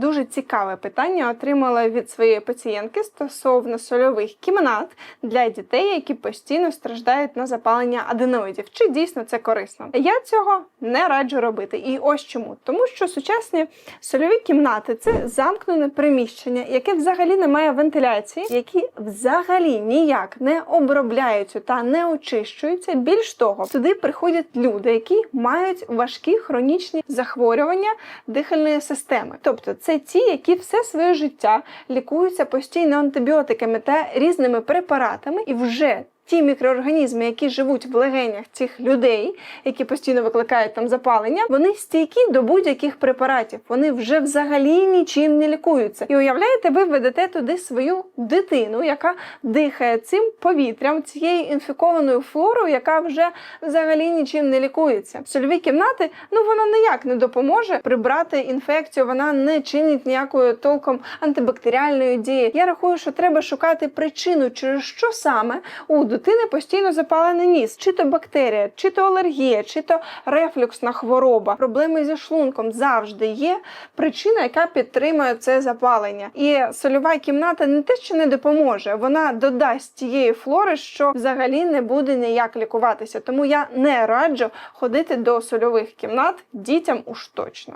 дуже цікаве питання отримала від своєї пацієнтки стосовно сольових кімнат для дітей, які постійно страждають на запалення аденоїдів. Чи дійсно це корисно? Я цього не раджу робити. І ось чому. Тому що сучасні сольові кімнати це замкнене приміщення, яке взагалі не має вентиляції, які взагалі ніяк не обробляються та не очищуються. Більш того, туди приходять люди, які мають важкі хронічні захворювання дихальної системи. Тобто це ті, які все своє життя лікуються постійно антибіотиками та різними препаратами, і вже ті мікроорганізми, які живуть в легенях цих людей, які постійно викликають там запалення, вони стійкі до будь-яких препаратів. Вони вже взагалі нічим не лікуються. І уявляєте, ви ведете туди свою дитину, яка дихає цим повітрям, цією інфікованою флорою, яка вже взагалі нічим не лікується. Сольові кімнати, ну вона ніяк не допоможе прибрати інфекцію, вона не чинить ніякої толком антибактеріальної дії. Я рахую, що треба шукати причину, через що саме у дитини постійно запалений ніс, чи то бактерія, чи то алергія, чи то рефлюксна хвороба, проблеми зі шлунком завжди є причина, яка підтримує це запалення. І сольова кімната не те, що не допоможе, вона додасть тієї флори, що взагалі не буде ніяк лікуватися. Тому я не раджу ходити до сольових кімнат дітям уж точно.